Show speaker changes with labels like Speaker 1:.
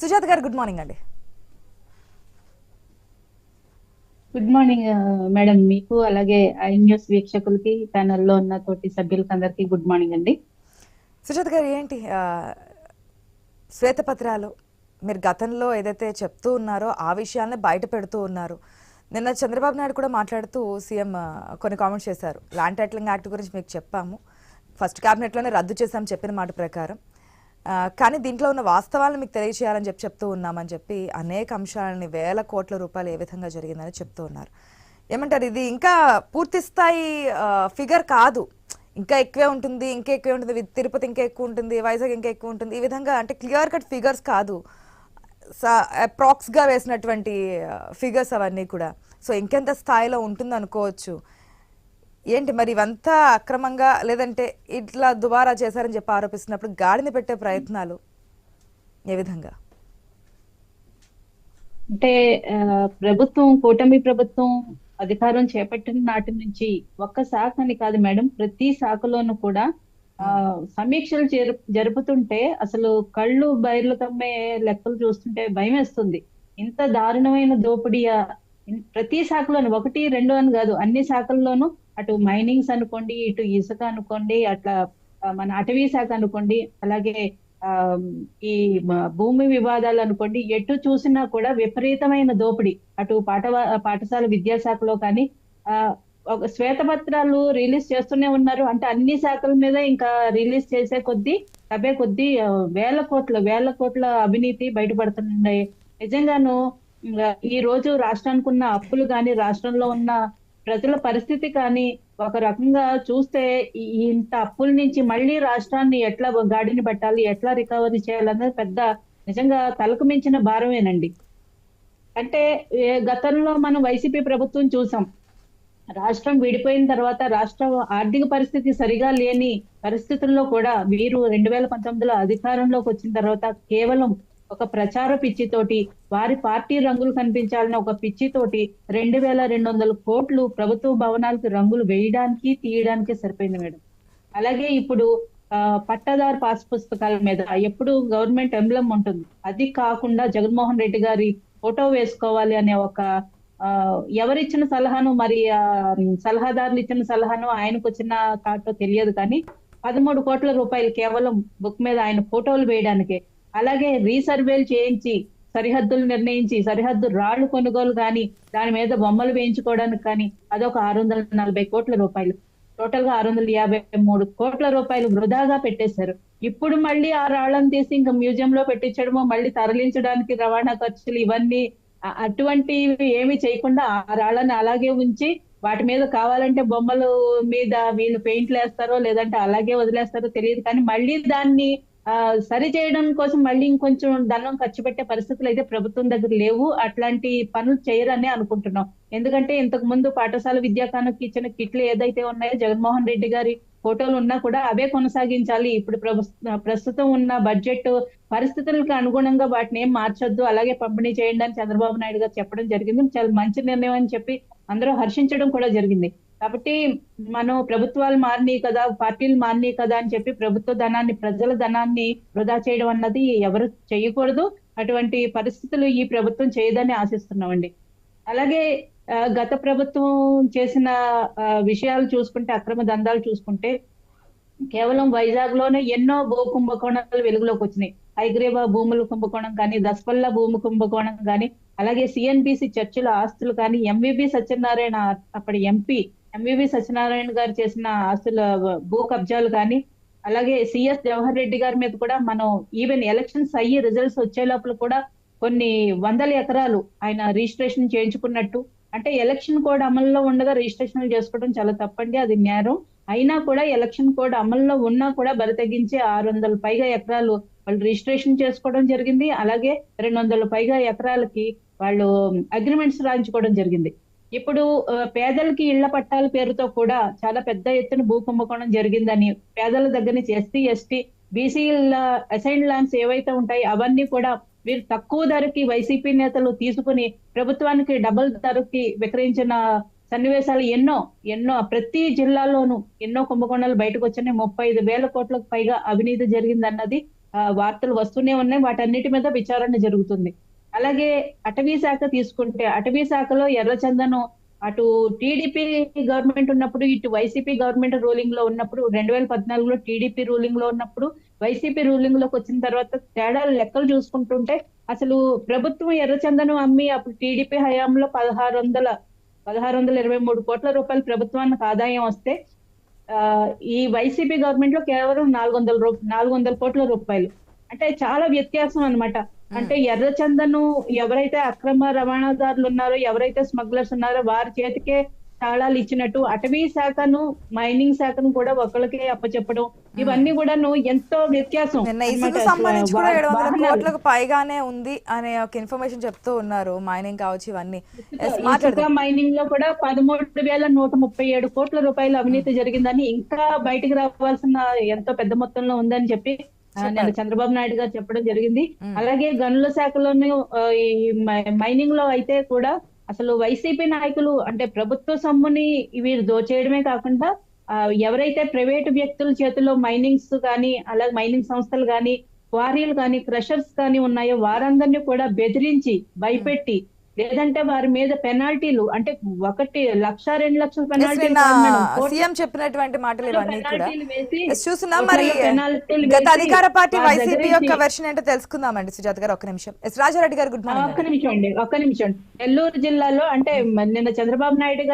Speaker 1: సుజాత గారు good morning అండి.
Speaker 2: Good morning madam. మీకు అలాగే ఐ న్యూస్ వీక్షకులకి ప్యానెల్లో ఉన్న తోటి సభ్యులకి అందరికీ గుడ్ మార్నింగ్ అండి.
Speaker 1: సుజాత గారు ఏంటి శ్వేతపత్రాలు మీరు గతంలో ఏదైతే చెప్తూ ఉన్నారో ఆ విషయాన్ని బయట పెడుతూ ఉన్నారు. నిన్న చంద్రబాబు నాయుడు కూడా మాట్లాడుతూ సీఎం కొన్ని కామెంట్స్ చేశారు. ల్యాండ్ టైటిలింగ్ యాక్ట్ గురించి మీకు చెప్పాము. ఫస్ట్ క్యాబినెట్లోనే రద్దు చేశాం చెప్పిన మాట ప్రకారం. కానీ దీంట్లో ఉన్న వాస్తవాలను మీకు తెలియచేయాలని చెప్పి చెప్తూ ఉన్నామని చెప్పి అనేక అంశాలని వేల కోట్ల రూపాయలు ఏ విధంగా జరిగిందని చెప్తూ ఉన్నారు. ఏమంటారు? ఇది ఇంకా పూర్తి స్థాయి ఫిగర్ కాదు. ఇంకా ఎక్కువే ఉంటుంది ఇంకా ఎక్కువే ఉంటుంది తిరుపతి ఇంకా ఎక్కువ ఉంటుంది వైజాగ్ ఇంకా ఎక్కువ ఉంటుంది. ఈ విధంగా అంటే క్లియర్ కట్ ఫిగర్స్ కాదు. అప్రాక్స్గా వేసినటువంటి ఫిగర్స్ అవన్నీ కూడా. సో ఇంకెంత స్థాయిలో ఉంటుంది అనుకోవచ్చు ఏంటి మరి ఇవంతా అక్రమంగా లేదంటే ఇట్లా దుబారా చేశారని చెప్పి ఆరోపిస్తున్నప్పుడు గాడిని పెట్టే ప్రయత్నాలు ఏ విధంగా?
Speaker 2: అంటే ప్రభుత్వం కూటమి ప్రభుత్వం అధికారం చేపట్టిన నాటి నుంచి ఒక్క శాఖ అని కాదు మేడం ప్రతి శాఖలోనూ కూడా ఆ సమీక్షలు జరుపుతుంటే అసలు కళ్ళు బయర్లు కమ్మే లెక్కలు చూస్తుంటే భయం వేస్తుంది. ఇంత దారుణమైన దోపిడీయా? ప్రతి శాఖలోను ఒకటి రెండు అని కాదు అన్ని శాఖల్లోనూ అటు మైనింగ్స్ అనుకోండి ఇటు ఇసుక అనుకోండి అట్లా మన అటవీ శాఖ అనుకోండి అలాగే ఆ ఈ భూమి వివాదాలు అనుకోండి ఎటు చూసినా కూడా విపరీతమైన దోపిడీ. అటు పాఠ పాఠశాల విద్యాశాఖలో కానీ ఆ ఒక శ్వేతపత్రాలు రిలీజ్ చేస్తూనే ఉన్నారు. అంటే అన్ని శాఖల మీద ఇంకా రిలీజ్ చేసే కొద్దీ అవే కొద్దీ వేల కోట్ల వేల కోట్ల అవినీతి బయటపడుతున్నాయి నిజంగాను ఈ రోజు రాష్ట్రానికి ఉన్న అప్పులు కానీ రాష్ట్రంలో ఉన్న ప్రజల పరిస్థితి కానీ ఒక రకంగా చూస్తే ఇంత అప్పుల నుంచి మళ్ళీ రాష్ట్రాన్ని ఎట్లా గాడిని పట్టాలి ఎట్లా రికవరీ చేయాలన్నది పెద్ద నిజంగా తలకు మించిన భారమేనండి. అంటే గతంలో మనం వైసీపీ ప్రభుత్వం చూసాం. రాష్ట్రం విడిపోయిన తర్వాత రాష్ట్రం ఆర్థిక పరిస్థితి సరిగా లేని పరిస్థితుల్లో కూడా వీరు రెండు వేల పంతొమ్మిదిలో అధికారంలోకి వచ్చిన తర్వాత కేవలం ఒక ప్రచార పిచ్చితోటి వారి పార్టీ రంగులు కనిపించాలని ఒక పిచ్చితోటి రెండు వేల రెండు వందల కోట్లు ప్రభుత్వ భవనాలకు రంగులు వేయడానికి తీయడానికి సరిపోయింది మేడం. అలాగే ఇప్పుడు ఆ, పట్టాదారు పాస్ పుస్తకాల మీద ఎప్పుడు గవర్నమెంట్ ఎంబ్లం ఉంటుంది. అది కాకుండా జగన్మోహన్ రెడ్డి గారి ఫోటో వేసుకోవాలి అనే ఒక ఆ, ఎవరిచ్చిన సలహాను మరి ఆ, సలహాదారులు ఇచ్చిన సలహాను ఆయనకు వచ్చిన థాట్ తెలియదు కానీ పదమూడు కోట్ల రూపాయలు కేవలం బుక్ మీద ఆయన ఫోటోలు వేయడానికే అలాగే రీసర్వేలు చేయించి సరిహద్దులు నిర్ణయించి సరిహద్దు రాళ్ళు కొనుగోలు కానీ దాని మీద బొమ్మలు వేయించుకోవడానికి కానీ అదొక ఆరు వందల నలభై కోట్ల రూపాయలు. టోటల్గా ఆరు వందల యాభై మూడు కోట్ల రూపాయలు వృధాగా పెట్టేశారు. ఇప్పుడు మళ్ళీ ఆ రాళ్ళను తీసి ఇంకా మ్యూజియం లో పెట్టించడము మళ్ళీ తరలించడానికి రవాణా ఖర్చులు ఇవన్నీ అటువంటివి ఏమి చేయకుండా ఆ రాళ్ళని అలాగే ఉంచి వాటి మీద కావాలంటే బొమ్మలు మీద వీళ్ళు పెయింట్లు వేస్తారో లేదంటే అలాగే వదిలేస్తారో తెలియదు. కానీ మళ్ళీ దాన్ని సరి చేయడం కోసం మళ్ళీ ఇంకొంచెం ధనం ఖర్చు పెట్టే పరిస్థితులు అయితే ప్రభుత్వం దగ్గర లేవు. అట్లాంటి పనులు చేయరనే అనుకుంటున్నాం. ఎందుకంటే ఇంతకు ముందు పాఠశాల విద్యాకానికి ఇచ్చిన కిట్లు ఏదైతే ఉన్నాయో జగన్మోహన్ రెడ్డి గారి ఫోటోలు ఉన్నా కూడా అవే కొనసాగించాలి. ఇప్పుడు ప్రస్తుతం ఉన్న బడ్జెట్ పరిస్థితులకు అనుగుణంగా వాటిని ఏం మార్చొద్దు. అలాగే పంపిణీ చేయండి అని చంద్రబాబు నాయుడు గారు చెప్పడం జరిగింది. చాలా మంచి నిర్ణయం అని చెప్పి అందరూ హర్షించడం కూడా జరిగింది. కాబట్టి మనం ప్రభుత్వాలు మారినాయి కదా పార్టీలు మారినాయి కదా అని చెప్పి ప్రభుత్వ ధనాన్ని ప్రజల ధనాన్ని వృధా చేయడం అన్నది ఎవరు చేయకూడదు. అటువంటి పరిస్థితులు ఈ ప్రభుత్వం చేయదని ఆశిస్తున్నామండి. అలాగే గత ప్రభుత్వం చేసిన ఆ, విషయాలు చూసుకుంటే అక్రమ దందాలు చూసుకుంటే కేవలం వైజాగ్లోనే ఎన్నో భూ కుంభకోణాలు వెలుగులోకి వచ్చినాయి. హైగ్రేవా భూముల కుంభకోణం కానీ దసపల్ల భూమి కుంభకోణం కానీ అలాగే సిఎన్బిసి చర్చిల ఆస్తులు కానీ ఎంవిబి సత్యనారాయణ అప్పటి ఎంపీ ఎంవివి సత్యనారాయణ గారు చేసిన ఆస్తుల భూ కబ్జాలు కానీ అలాగే సిఎస్ జవహర్ రెడ్డి గారి మీద కూడా మనం ఈవెన్ ఎలక్షన్స్ అయ్యి రిజల్ట్స్ వచ్చే లోపల కూడా కొన్ని వందల ఎకరాలు ఆయన రిజిస్ట్రేషన్ చేయించుకున్నట్టు. అంటే ఎలక్షన్ కోడ్ అమల్లో ఉండగా రిజిస్ట్రేషన్ చేసుకోవడం చాలా తప్పండి అది నేరం. అయినా కూడా ఎలక్షన్ కోడ్ అమల్లో ఉన్నా కూడా బరి తగ్గించి ఆరు వందల పైగా ఎకరాలు వాళ్ళు రిజిస్ట్రేషన్ చేసుకోవడం జరిగింది. అలాగే రెండు వందల పైగా ఎకరాలకి వాళ్ళు అగ్రిమెంట్స్ రాయించుకోవడం జరిగింది. ఇప్పుడు పేదలకి ఇళ్ళ పట్టాల పేరుతో కూడా చాలా పెద్ద ఎత్తున భూ కుంభకోణం జరిగిందని పేదల దగ్గర నుంచి ఎస్టీ ఎస్టీ బీసీల అసైన్ ల్యాండ్స్ ఏవైతే ఉంటాయో అవన్నీ కూడా వీరు తక్కువ ధరకి వైసీపీ నేతలు తీసుకుని ప్రభుత్వానికి డబుల్ ధరకి విక్రయించిన సన్నివేశాలు ఎన్నో ఎన్నో ప్రతి జిల్లాలోనూ ఎన్నో కుంభకోణాలు బయటకు వచ్చినాయి. ముప్పై ఐదు వేల కోట్లకు పైగా అవినీతి జరిగిందన్నది వార్తలు వస్తూనే ఉన్నాయి. వాటన్నిటి మీద విచారణ జరుగుతుంది. అలాగే అటవీ శాఖ తీసుకుంటే అటవీ శాఖలో ఎర్రచందనం అటు టీడీపీ గవర్నమెంట్ ఉన్నప్పుడు ఇటు వైసీపీ గవర్నమెంట్ రూలింగ్లో ఉన్నప్పుడు రెండు వేల పద్నాలుగులో టీడీపీ రూలింగ్లో ఉన్నప్పుడు వైసీపీ రూలింగ్లోకి వచ్చిన తర్వాత తేడాలు లెక్కలు చూసుకుంటుంటే అసలు ప్రభుత్వం ఎర్రచందనం అమ్మి అప్పుడు టీడీపీ హయాంలో పదహారు వందల పదహారు వందల ఇరవై మూడు కోట్ల రూపాయలు ప్రభుత్వానికి ఆదాయం వస్తే ఆ, ఈ వైసీపీ గవర్నమెంట్లో కేవలం నాలుగు వందల రూ నాలుగు వందల కోట్ల రూపాయలు. అంటే చాలా వ్యత్యాసం అన్నమాట. అంటే ఎర్రచందను ఎవరైతే అక్రమ రవాణాదారులు ఉన్నారో ఎవరైతే స్మగ్లర్స్ ఉన్నారో వారి చేతికే తాళాలు ఇచ్చినట్టు అటవీ శాఖను మైనింగ్ శాఖను కూడా ఒకళ్ళకే అప్పచెప్పడం. ఇవన్నీ కూడాను ఎంతో వ్యత్యాసం.
Speaker 1: కోట్లకు పైగానే ఉంది అనే ఒక ఇన్ఫర్మేషన్ చెప్తూ ఉన్నారు మైనింగ్ కావచ్చు ఇవన్నీ.
Speaker 2: మైనింగ్లో కూడా పదమూడు వేల నూట ముప్పై ఏడు కోట్ల రూపాయల అవినీతి జరిగిందని ఇంకా బయటికి రావాల్సిన ఎంతో పెద్ద మొత్తంలో ఉందని చెప్పి నేను చంద్రబాబు నాయుడు గారు చెప్పడం జరిగింది. అలాగే గనుల శాఖలోని ఈ మైనింగ్లో అయితే కూడా అసలు వైసీపీ నాయకులు అంటే ప్రభుత్వ సొమ్ముని వీరు దోచేయడమే కాకుండా ఎవరైతే ప్రైవేటు వ్యక్తుల చేతిలో మైనింగ్స్ కానీ అలాగే మైనింగ్ సంస్థలు కానీ క్వారీలు కానీ క్రషర్స్ కానీ ఉన్నాయో వారందరినీ కూడా బెదిరించి భయపెట్టి లేదంటే వారి మీద పెనాల్టీలు అంటే ఒకటి లక్ష రెండు లక్షల
Speaker 1: సీఎం చెప్పినటువంటి మాటలు ఇవన్నీ కూడా చూస్తున్నాం మరి గత అధికార పార్టీ వైసీపీ యొక్క వెర్షన్ ఏంటో తెలుసుకుందామండి. సుజాత గారు ఒక్క నిమిషం. ఎస్ రాజారెడ్డి గారు గుడ్ మార్నింగ్
Speaker 2: ఒక్క నిమిషం అండి ఒక్క నిమిషం. నెల్లూరు జిల్లాలో అంటే నిన్న చంద్రబాబు నాయుడు గారు